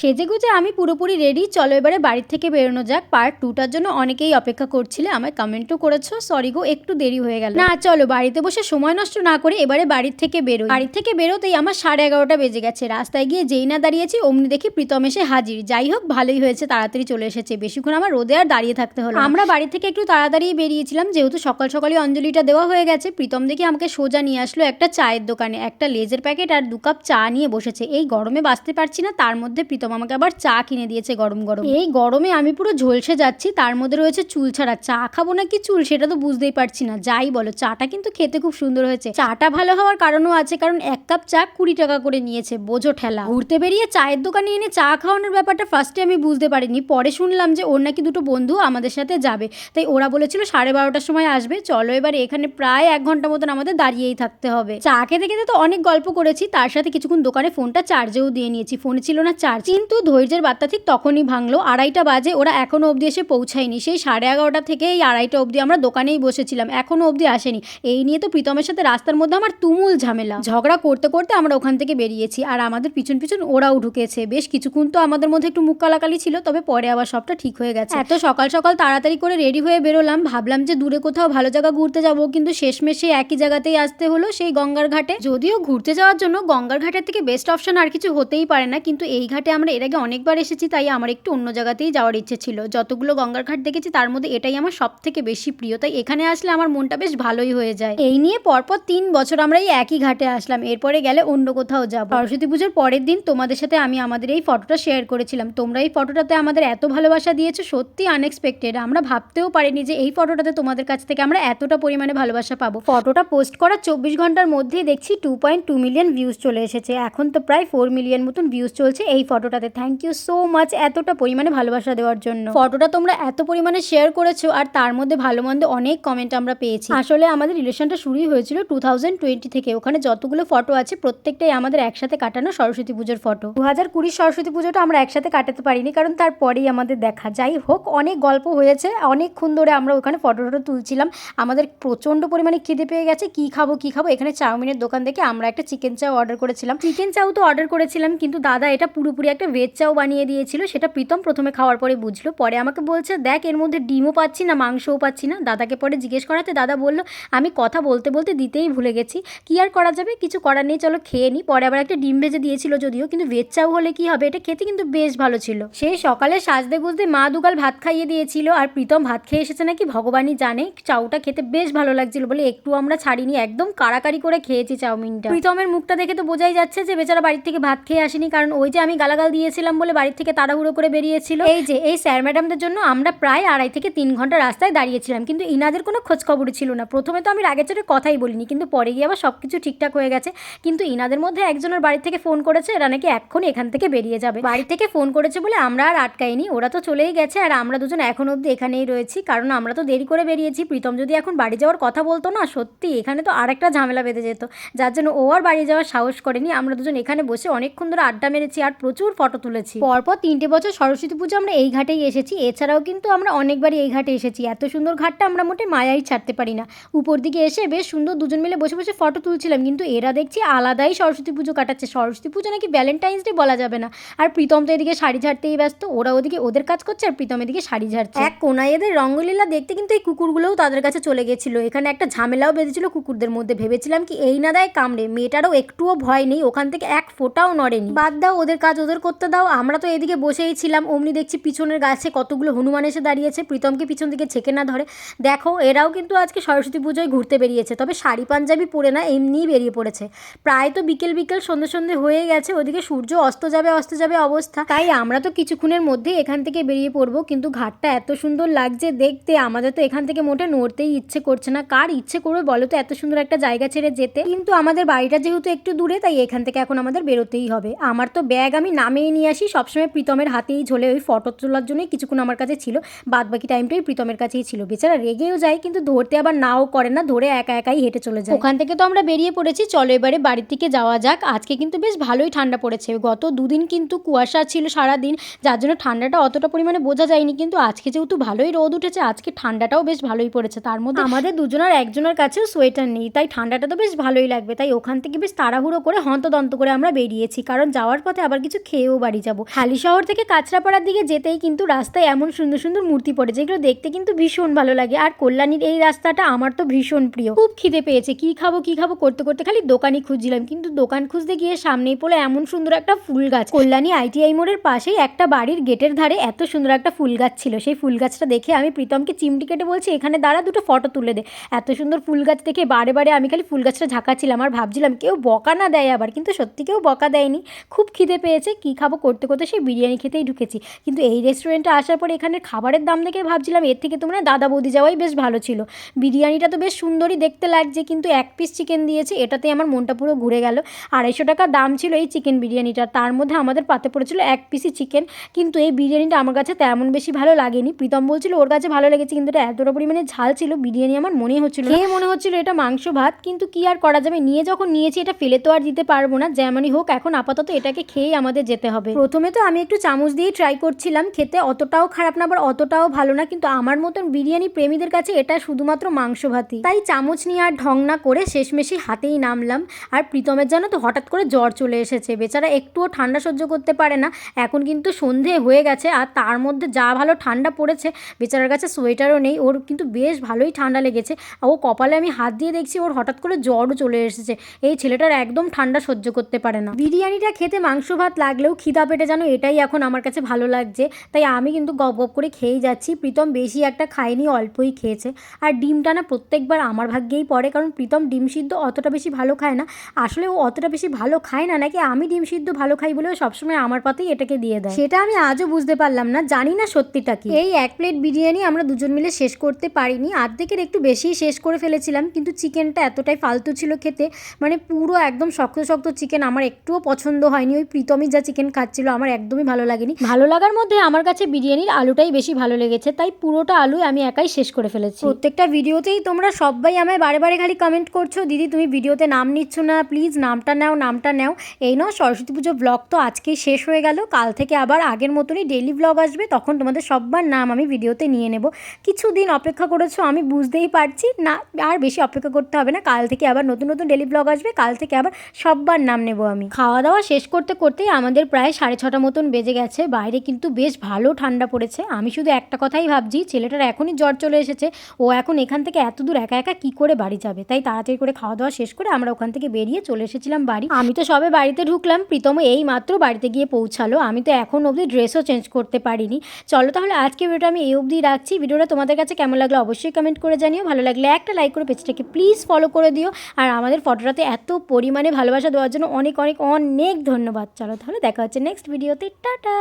সেজে গুজে আমি পুরোপুরি রেডি চলো এবারে বাড়ির থেকে বেরোনো যাক। পার্ট টুটার জন্য অনেকেই অপেক্ষা করছিলে, আমায় কমেন্টও করেছ। সরি গো, একটু দেরি হয়ে গেল। না, চলো বাড়িতে বসে সময় নষ্ট না করে এবারে বাড়ির থেকে বেরোই। বাড়ির থেকে বেরোতেই আমার সাড়ে এগারোটা বেজে গেছে। রাস্তায় গিয়ে যেই না দাঁড়িয়েছি, অমনি দেখি প্রীতম এসে হাজির। যাই হোক, ভালোই হয়েছে, তাড়াতাড়ি চলে এসেছে। বেশিক্ষণ আমার রোদে আর দাঁড়িয়ে থাকতে হলো আমরা বাড়ি থেকে একটু তাড়াতাড়ি বেরিয়েছিলাম, যেহেতু সকাল সকালই অঞ্জলিটা দেওয়া হয়ে গেছে। প্রীতম দেখি আমাকে সোজা নিয়ে আসলো একটা চায়ের দোকানে। একটা লেজের প্যাকেট আর দু কাপ চা নিয়ে বসেছে। এই গরমে বাঁচতে পারছি না, তার মধ্যে প্রীতম আমাকে আবার চা কিনে দিয়েছে গরম গরম। এই গরমে আমি পুরো ঝলসে যাচ্ছি, তার মধ্যে রয়েছে চুল ছাড়া। চা খাব না কি চুল, সেটা তো বুঝতেই পারছি না। যাই বলো, চাটা কিন্তু খেতে খুব সুন্দর হয়েছে। চাটা ভালো হওয়ার কারণও আছে, কারণ এক কাপ চা কুড়ি টাকা করে নিয়েছে, বোঝো ঠেলা। ঘুরতে বেরিয়ে চায়ের দোকানে এনে চা খাওয়ানোর ব্যাপারটা ফার্স্টে আমি বুঝতে পারিনি। পরে শুনলাম যে ওর নাকি দুটো বন্ধু আমাদের সাথে যাবে। তাই ওরা বলেছিল সাড়ে বারোটার সময় আসবে। চলো এবারে এখানে প্রায় এক ঘণ্টা মতন আমাদের দাঁড়িয়েই থাকতে হবে। চা খেতে খেতে তো অনেক গল্প করেছি, তার সাথে কিছুক্ষণ দোকানে ফোনটা চার্জেও দিয়ে নিয়েছি। ফোনে ছিল না চার্জ কিন্তু ধৈর্যের বার্তা ঠিক তখনই ভাঙলো। আড়াইটা বাজে, ওরা এখনও অবধি এসে পৌঁছায়নি। সেই সাড়ে এগারোটা থেকে এই আড়াইটা অবধি আমরা দোকানেই বসেছিলাম এখনও অবধি আসেনি। এই নিয়ে তো প্রীতমের সাথে রাস্তার মধ্যে আমার তুমুল ঝামেলা। ঝগড়া করতে করতে আমরা ওখান থেকে বেরিয়েছি, আর আমাদের পিছন পিছন ওরাও ঢুকেছে। বেশ কিছুক্ষণ তো আমাদের মধ্যে একটু মুখ কালাকালি ছিল, তবে পরে আবার সবটা ঠিক হয়ে গেছে। এত সকাল সকাল তাড়াতাড়ি করে রেডি হয়ে বেরোলাম। ভাবলাম যে দূরে কোথাও ভালো জায়গা ঘুরতে যাব, কিন্তু শেষমেশ একই জায়গাতেই আসতে হলো, সেই গঙ্গার ঘাটে। যদিও ঘুরতে যাওয়ার জন্য গঙ্গার ঘাটের থেকে বেস্ট অপশন আর কিছু হতেই পারে না, কিন্তু এই ঘাটে আমরা এর আগে অনেকবার এসেছি, তাই আমার একটু অন্য জায়গাতেই যাওয়ার ইচ্ছে ছিল। যতগুলো গঙ্গার ঘাট দেখেছি, তার মধ্যে এটাই আমার সব থেকে বেশি প্রিয়। তাই এখানে আসলে আমার মনটা বেশ ভালোই হয়ে যায়। এই নিয়ে পরপর তিন বছর আমরা এই একই ঘাটে আসলাম। এরপরে গেলে অন্য কোথাও যাব। সরস্বতী পুজোর পরের দিন তোমাদের সাথে আমি আমাদের এই ফটোটা শেয়ার করেছিলাম। তোমরা এই ফটোটাতে আমাদের এত ভালোবাসা দিয়েছ, সত্যি আনএক্সপেক্টেড আমরা ভাবতেও পারিনি যে এই ফটোটাতে তোমাদের কাছ থেকে আমরা এতটা পরিমাণে ভালোবাসা পাবো। ফটোটা পোস্ট করার চব্বিশ ঘণ্টার মধ্যেই দেখছি two point two million views চলে এসেছে। এখন তো প্রায় ফোর মিলিয়ন মতন ভিউজ চলছে এই ফটোটাতে। থ্যাংক ইউ সো মাচ এতটা পরিমাণে ভালোবাসা দেওয়ার জন্য। ফটোটা তোমরা এত পরিমাণে শেয়ার করেছ আর তার মধ্যে ভালো মন্দ অনেক কমেন্ট আমরা পেয়েছি। আসলে আমাদের রিলেশনটা শুরুই হয়েছিল টু থাউজেন্ড টোয়েন্টি থেকে। ওখানে যতগুলো ফটো আছে প্রত্যেকটাই আমাদের একসাথে কাটানো সরস্বতী পুজোর ফটো দু হাজার কুড়ির সরস্বতী পুজোটা আমরা একসাথে কাটাতে পারিনি কারণ তারপরেই আমাদের দেখা। যাই হোক, অনেক গল্প হয়েছে অনেকক্ষণ ধরে আমরা ওখানে ফটো টটো তুলছিলাম। আমাদের প্রচণ্ড পরিমাণে খিদে পেয়ে গেছে, কি খাব কি খাব? এখানে চাউমিনের দোকান থেকে আমরা একটা চিকেন চাও অর্ডার করেছিলাম। চিকেন চাও তো অর্ডার করেছিলাম, কিন্তু দাদা এটা পুরোপুরি একটা ভেজ চাও বানিয়ে দিয়েছিল, সেটা প্রীতম প্রথমে খাওয়ার পরে বুঝলো, পরে আমাকে বলছে, দেখ, এর মধ্যে ডিমও পাচ্ছি না, মাংসও পাচ্ছি না। দাদাকে পরে জিজ্ঞেস করাতে দাদা বলল, আমি কথা বলতে বলতে দিতেই ভুলে গেছি, কি আর করা যাবে? কিছু করার নেই, চলো খেয়ে নিই পরে আবার একটা ডিম ভেজে দিয়েছিল যদিও, কিন্তু ভেজ চাও হলে কি হবে? এটা খেতে কিন্তু বেশ ভালো ছিল। সেই সকালে সাজতে গুজতে মা দুগাল ভাত খাইয়ে দিয়েছিল, আর প্রীতম ভাত খেয়ে এসেছে নাকি, ভগবানই জানে। চাউটা খেতে বেশ ভালো লাগছিল বলে একটু আমরা ছাড়িনি, একদম কাড়াকাড়ি করে খেয়েছি চাউমিনটা। প্রীতমের মুখটা দেখে তো বোঝাই যাচ্ছে যে বেচারা বাড়ির থেকে ভাত খেয়ে আসেনি, কারণ ওই যে আমি গালাগাল দিয়েছিলাম বলে বাড়ির থেকে তাড়াহুড়ো করে বেরিয়েছিল। এই যে, এই স্যার ম্যাডামদের জন্য আমরা প্রায় আড়াই থেকে তিন ঘণ্টা রাস্তায় দাঁড়িয়েছিলাম। কিন্তু ইনাদের কোনো খোঁজ খবরই ছিল না। প্রথমে তো আমি রাগে চড়ে কথাই বলিনি, কিন্তু পরে গিয়ে আবার সব কিছু ঠিকঠাক হয়ে গেছে। কিন্তু ইনাদের মধ্যে একজনের বাড়ি থেকে ফোন করেছে, এরা নাকি এখন এখান থেকে বেরিয়ে যাবে। বাড়ি থেকে ফোন করেছে বলে আমরা আর আটকাইনি। ওরা তো চলেই গেছে আর আমরা দুজন এখন অবধি এখানেই রয়েছি। কারণ আমরা তো দেরি করে বেরিয়েছি। প্রীতম যদি এখন বাড়ি যাওয়ার কথা বলতো না, সত্যি এখানে তো আরেকটা ঝামেলা বেঁধে যেত। যার জন্য ও আর বাড়ি যাওয়ার সাহস করেনি। আমরা দুজন এখানে বসে অনেকক্ষণ ধরে আড্ডা মেরেছি আর প্রচুর ফটো তুলেছি। পরপর তিনটে বছর সরস্বতী পুজো আমরা এই ঘাটেই এসেছি। এছাড়াও কিন্তু আমরা অনেকবারই এই ঘাটে এসেছি। এত সুন্দর ঘাটটা আমরা মোটে মায়াই ছাড়তে পারি না। উপর দিকে এসে বেশ সুন্দর দুজন মিলে বসে বসে ফটো তুলছিলাম। কিন্তু এরা দেখছি আলাদাই সরস্বতী পুজো কাটাচ্ছে। সরস্বতী পুজো নাকি ভ্যালেন্টাইন্স ডে বলা যাবে না। আর প্রীতম তো এদিকে শাড়ি ঝাড়তেই ব্যস্ত। ওরা ওদিকে ওদের কাজ করছে আর প্রীতম এদিকে শাড়ি ঝাড়ছে। এক কোনায় এদের রঙ্গলীলা দেখতে কিন্তু এই কুকুরগুলোও তাদের কাছে চলে গেছিল। এখানে একটা ঝামেলাও বেঁধেছিল কুকুরদের মধ্যে। ভেবেছিলাম কি এই না দেয় কামড়ে। মেয়েটারও একটুও ভয় নেই। ওখান থেকে এক ফোঁটাও নড়েনি। বাদ দাও ওদের কাজ ওদের করতে দাও, আমরা তো এদিকে বসেই ছিলাম। অমনি দেখছি পিছনের গাছে কতগুলো হনুমান এসে দাঁড়িয়েছে। প্রীতমকে পিছন দিকে ছেকে না ধরে। দেখো, এরাও কিন্তু আজকে সরস্বতী পুজোয় ঘুরতে বেরিয়েছে। তবে শাড়ি পাঞ্জাবি পরে না, এমনিই বেরিয়ে পড়েছে। প্রায় তো বিকেল বিকেল, সন্ধে সন্ধে হয়ে গেছে। ওদিকে সূর্য অস্ত যাবে অস্ত যাবে অবস্থা। তাই আমরা তো কিছুক্ষণের মধ্যে এখান থেকে বেরিয়ে পড়ব। কিন্তু ঘাটটা এত সুন্দর লাগছে দেখতে, আমাদের তো এখান থেকে মোটে নড়তেই ইচ্ছে করছে না। কার ইচ্ছে করবে বলো তো, এত সুন্দর একটা জায়গা ছেড়ে যেতে? কিন্তু আমাদের বাড়িটা যেহেতু একটু দূরে, তাই এখান থেকে এখন আমাদের বেরোতেই হবে। আমার তো ব্যাগ আমি নামেই নিয়ে আসি। সবসময় প্রীতমের হাতেই ঝোলে ওই ফটো তোলার জন্যই কিছুক্ষণ আমার কাছে ছিল। বাদ বাকি টাইমটাই প্রীতমের কাছেই ছিল। বেচারা রেগেও যায় কিন্তু ধরতে আবার নাও করে না ধরে একা একাই হেঁটে চলে যায়। ওখান থেকে তো আমরা বেরিয়ে পড়েছি। চলো এবারে বাড়ির থেকে যাওয়া যাক। আজকে কিন্তু বেশ ভালোই ঠান্ডা পড়েছে। গত দুদিন কিন্তু কুয়াশা ছিল সারা দিন যার জন্য ঠান্ডাটা অতটা পরিমাণে বোঝা যায়নি। কিন্তু আজকে যেহেতু ভালোই রোদ উঠেছে আজকে ঠান্ডাটাও বেশ ভালোই পড়েছে। তার মধ্যে আমাদের দুজনের একজনের কাছেও সোয়েটার নেই তাই ঠান্ডাটা তো বেশ ভালোই লাগবে। তাই ওখান থেকে বেশ তাড়াহুড়ো করে হন্তদন্ত করে আমরা বেরিয়েছি। কারণ যাওয়ার পথে আবার কিছু খেয়ে খেয়েও বাড়ি যাব। হালি শহর থেকে কাঁচরাপাড়ার দিকে যেতেই কিন্তু রাস্তায় এমন সুন্দর সুন্দর মূর্তি পড়ে, যেগুলো দেখতে কিন্তু ভীষণ ভালো লাগে। আর কল্যাণীর এই রাস্তাটা আমার তো ভীষণ প্রিয়। খুব খিদে পেয়েছে। কি খাব কি খাব করতে করতে খালি দোকানই খুঁজছিলাম। কিন্তু দোকান খুঁজতে গিয়ে সামনেই পড়ল এমন সুন্দর একটা ফুল গাছ। কল্যাণী আইটিআই মোড়ের পাশেই একটা বাড়ির গেটের ধারে এত সুন্দর একটা ফুল গাছ ছিল। সেই ফুল গাছটা দেখে আমি প্রীতমকে চিমটি কেটে বলছি, এখানে দাঁড়া, দুটো ফটো তুলে দে। এত সুন্দর ফুল গাছ দেখে বারে বারে আমি খালি ফুল গাছটা ঝাঁকাচ্ছিলাম। আর ভাবছিলাম, কেউ বকা না দেয় আবার। কিন্তু সত্যি কেউ বকা দেয়নি। খুব খিদে পেয়েছে। কি খাব করতে করতে সেই বিরিয়ানি খেতেই ঢুকেছি। কিন্তু এই রেস্টুরেন্টে আসার পর এখানের খাবারের দাম দেখে ভাবছিলাম, এর থেকে তো তোমরা দাদা বৌদি যাওয়াই বেশ ভালো ছিল। বিরিয়ানিটা তো বেশ সুন্দরই দেখতে লাগছে, কিন্তু এক পিস চিকেন দিয়েছে এটাতে আমার মনটা পুরো ঘুরে গেল। আড়াইশো টাকা দাম ছিল এই চিকেন বিরিয়ানিটা, তার মধ্যে আমাদের পাতে পড়েছিল এক পিসি চিকেন কিন্তু এই বিরিয়ানিটা আমার কাছে তেমন বেশি ভালো লাগেনি। প্রীতম বলছিল, ওর কাছে ভালো লেগেছে, কিন্তু এটা এতটা পরিমাণে ঝাল ছিল, বিরিয়ানি আমার মনে হচ্ছিল। খেয়ে মনে হচ্ছিল এটা মাংস ভাত, কিন্তু কি আর করা যাবে? নিয়ে যখন নিয়েছি, এটা ফেলে তো আর দিতে পারব না। যেমনই হোক, এখন আপাতত এটাকে খেয়েই আমাদের যেতে হবে। প্রথমে তো আমি একটু চামচ দিয়ে ট্রাই করছিলাম, খেতে অতটাও খারাপ না, আবার অতটাও ভালো না, কিন্তু আমার মতন বিরিয়ানি প্রেমীদের কাছে এটা শুধুমাত্র মাংস ভাতই তাই চামচ নিয়ে আর ঢং না করে শেষমেশি হাতেই নামলাম। আর প্রীতমের জানো তো হঠাৎ করে জ্বর চলে এসেছে। বেচারা একটুও ঠান্ডা সহ্য করতে পারে না। এখন কিন্তু সন্ধে হয়ে গেছে আর তার মধ্যে যা ভালো ঠান্ডা পড়েছে, বেচারার কাছে সোয়েটারও নেই, ওর কিন্তু বেশ ভালোই ঠান্ডা লেগেছে। আর ও কপালে আমি হাত দিয়ে দেখছি, ওর হঠাৎ করে জ্বরও চলে এসেছে। এই ছেলেটার একদম ঠান্ডা সহ্য করতে পারে না। বিরিয়ানিটা খেতে মাংস ভাত লাগলেও খিদা পেটে যেন এটাই এখন আমার কাছে ভালো লাগছে। তাই আমি কিন্তু গপ গপ করে খেয়েই যাচ্ছি। প্রীতম বেশি একটা খায়নি অল্পই খেয়েছে। আর ডিমটা না প্রত্যেকবার আমার ভাগ্যেই পড়ে কারণ প্রীতম ডিম সিদ্ধ অতটা বেশি ভালো খায় না। আসলে ও অতটা বেশি ভালো খায় না নাকি আমি ডিম সিদ্ধ ভালো খাই বলেও সবসময় আমার পাতেই এটাকে দিয়ে দেয়? সেটা আমি আজও বুঝতে পারলাম না জানি না সত্যিটা কি। এই এক প্লেট বিরিয়ানি আমরা দুজন মিলে শেষ করতে পারিনি। আর্ধেকের একটু বেশিই শেষ করে ফেলেছিলাম কিন্তু চিকেনটা এতটাই ফালতু ছিল খেতে। মানে পুরো একদম শক্ত শক্ত চিকেন আমার একটুও পছন্দ হয়নি। ওই প্রীতমই যা চিকেন খাচ্ছিল আমার একদমই ভালো লাগেনি। ভালো লাগার মধ্যে আমার কাছে বিরিয়ানির আলুটাই বেশি ভালো লেগেছে তাই পুরোটা আলু আমি একাই শেষ করে ফেলেছি। প্রত্যেকটা ভিডিওতেই তোমরা সবাই আমায় বারে বারে খালি কমেন্ট করছ দিদি তুমি ভিডিওতে নাম নিচ্ছ না প্লিজ নামটা নাও নামটা নাও। এই নাও সরস্বতী পুজো ব্লগ তো আজকেই শেষ হয়ে গেল কাল থেকে আবার আগের মতনই ডেলি ব্লগ আসবে তখন তোমাদের সব্বার নাম আমি ভিডিওতে নিয়ে নেব। কিছুদিন অপেক্ষা করেছ আমি বুঝতেই পারছি না আর বেশি অপেক্ষা করতে হবে না কাল থেকে আবার নতুন নতুন ডেলি ব্লগ আসবে কাল থেকে আবার সব্বার নাম নেব আমি। খাওয়া দাওয়া শেষ করতে করতেই আমাদের প্রায় সাড়ে ছটা মতন বেজে গেছে। বাইরে কিন্তু বেশ ভালো ঠান্ডা পড়েছে। আমি শুধু একটা কথাই ভাবছি, ছেলেটার এখনই জ্বর চলে এসেছে। ও এখন এখান থেকে এত দূর একা একা কি করে বাড়ি যাবে? তাই তাড়াতাড়ি করে খাওয়া দাওয়া শেষ করে আমরা ওখান থেকে বেরিয়ে চলে এসেছিলাম বাড়ি। আমি তো সবে বাড়িতে ঢুকলাম, প্রীতম এই মাত্র বাড়িতে গিয়ে পৌঁছালো। আমি তো এখন অবধি ড্রেসও চেঞ্জ করতে পারিনি। চলো তাহলে আজকে ভিডিওটা আমি এই অবধি রাখছি। ভিডিওটা তোমাদের কাছে কেমন লাগল অবশ্যই কমেন্ট করে জানিও। ভালো লাগলে একটা লাইক করে পেজটাকে প্লিজ ফলো করে দিও। আর আমাদের ফটোটাতে এত পরিমাণে ভালোবাসা দেওয়ার জন্য অনেক অনেক অনেক ধন্যবাদ। চলো তাহলে দেখা হচ্ছে নেক্সট ভিডিওতে টাটা